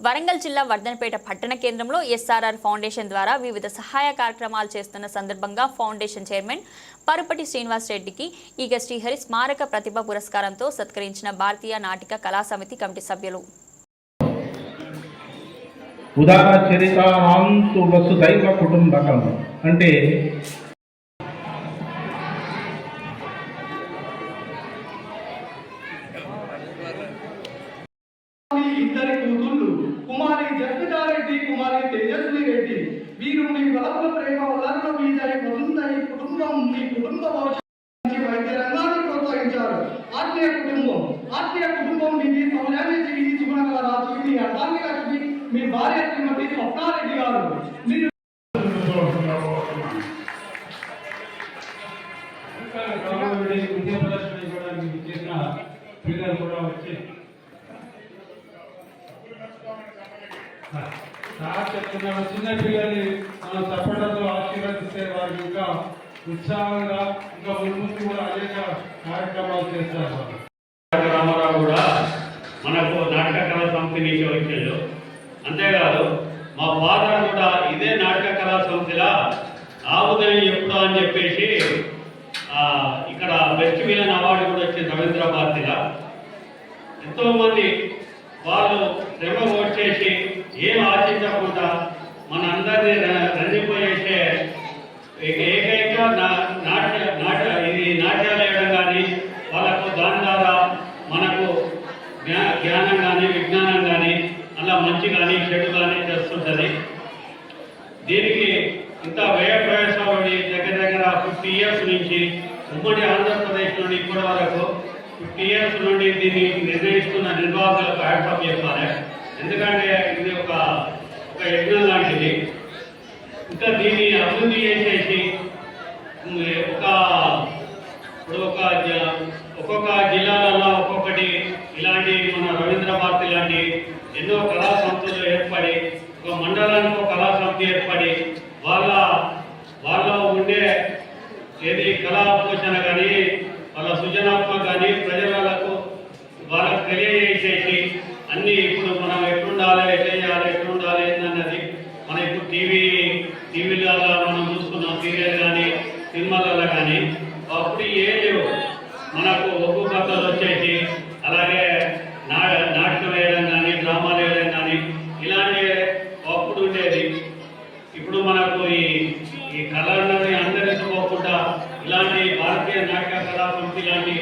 వరంగల్ జిల్లా వర్ధనపేట పట్టణ కేంద్రంలో ఎస్ఆర్ఆర్ ఫౌండేషన్ ద్వారా వివిధ సహాయ కార్యక్రమాలు చేస్తున్న సందర్భంగా ఫౌండేషన్ చైర్మన్ పరుపటి శ్రీనివాస్ రెడ్డికి ఈగ శ్రీహరి స్మారక ప్రతిభ పురస్కారంతో సత్కరించిన భారతీయ నాటిక కళా సమితి కమిటీ సభ్యులు. ఉదాహరణ చరితాంతు వసుదైవ కుటుంబకం. అంటే జగ్గారెడ్డి కుమారి తేజస్వి రెడ్డి. వీరు మీ వలపుల ప్రేమ వలన మీదరి వసుందరి కుటుంబం మీ కుటుంబ భవిష్యత్తు వైద్య రంగాన్ని ప్రోత్సహించారు. ఆత్మీయ కుటుంబం ఆత్మీయ కుటుంబం మీది సౌజన్య జీవి సుగుణగల రాజు మీ అర్థాన్ని లక్ష్మి మీ భార్య శ్రీమతి స్వప్నారెడ్డి గారు. మీరు కావాలి ఇవ్వడానికి చేసిన పిల్లలు కూడా వచ్చి చెప్తున్నాను చిన్న పిల్లల్ని మనం తప్పడంతో ఆశీర్వదిస్తే వారికి ఇంకా ఉత్సాహంగా ఇంకా ముందు కూడా అనేక కార్యక్రమాలు చేస్తారు. రామారావు కూడా మనకు నాటక కళా సమితి నుంచి వచ్చాడు. అంతేకాదు మా ఫాదర్ కూడా ఇదే నాటక కళా సమితిలా ఆ ఎప్పుడు అని చెప్పేసి ఇక్కడ బెస్ట్ విలన్ అవార్డు కూడా వచ్చింది రవీంద్రభారతిలా ఎంతోమంది ఎంతో మంది వాళ్ళు శ్రమ వచ్చేసి ఏం ఆశించకుండా మన అందరినీ రంజింపజేసే ఏకైక నా- నాట్య నాట్య ఇది నాట్యాలు వేయడం కానీ వాళ్ళకు దాని ద్వారా మనకు జ్ఞానం కానీ విజ్ఞానం కానీ అలా మంచి కానీ చెడు కానీ చేస్తుంటుంది దీనికి ఇంత వ్యయ ప్రవేశాలు దగ్గర దగ్గర ఫిఫ్టీ ఇయర్స్ నుంచి ఉమ్మడి ఆంధ్రప్రదేశ్ నుండి ఇప్పటి వరకు ఫిఫ్టీ ఇయర్స్ నుండి దీన్ని నిర్ణయిస్తున్న నిర్వాహకులకు హ్యాట్సాప్ చెప్పాలి ఎందుకంటే ఇది ఒక ఒక యజ్ఞం లాంటిది. ఇంకా దీన్ని అభివృద్ధి చేసేసి ఒక ఇప్పుడు ఒక ఒక్కొక్క జిల్లాలలో ఒక్కొక్కటి ఇలాంటి మన రవీంద్ర భారతి లాంటి ఎన్నో కళా సంస్థలు ఏర్పడి ఒక మండలానికి ఒక కళా సంస్థ ఏర్పడి వాళ్ళ వాళ్ళ ఉండే ఏది కళా పోషణ కానీ వాళ్ళ సృజనాత్మక కానీ ప్రజలకు వాళ్ళకు తెలియజేసేసి మనం చూసుకున్నాం సీరియల్ కానీ సినిమాలలో కానీ అప్పుడు ఏం లేవు మనకు ఒగ్గు కథలు వచ్చేసి అలాగే నా నాటకం వేయడం కానీ డ్రామాలు వేయడం కానీ ఇలాంటి అప్పుడు ఉండేది. ఇప్పుడు మనకు ఈ ఈ కళలని అందరించుకోకుండా ఇలాంటి భారతీయ నాటక కళా సమితి లాంటి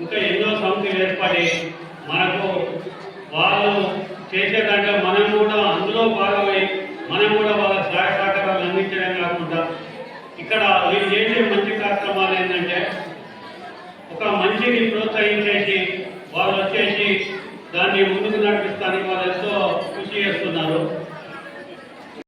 ఇంకా ఎన్నో సంస్థలు ఏర్పడి మనకు వాళ్ళు చేసేదాంట్లో మనం కూడా అందులో భాగమై మనం కూడా వాళ్ళ సహాయ సహకారాలు అందించడం కాకుండా ఇక్కడ వీళ్ళు చేసే మంచి కార్యక్రమాలు ఏంటంటే ఒక మంచిని ప్రోత్సహించేసి వాళ్ళు వచ్చేసి దాన్ని ముందుకు నడిపిస్తానికి వాళ్ళు ఎంతో కృషి చేస్తున్నారు.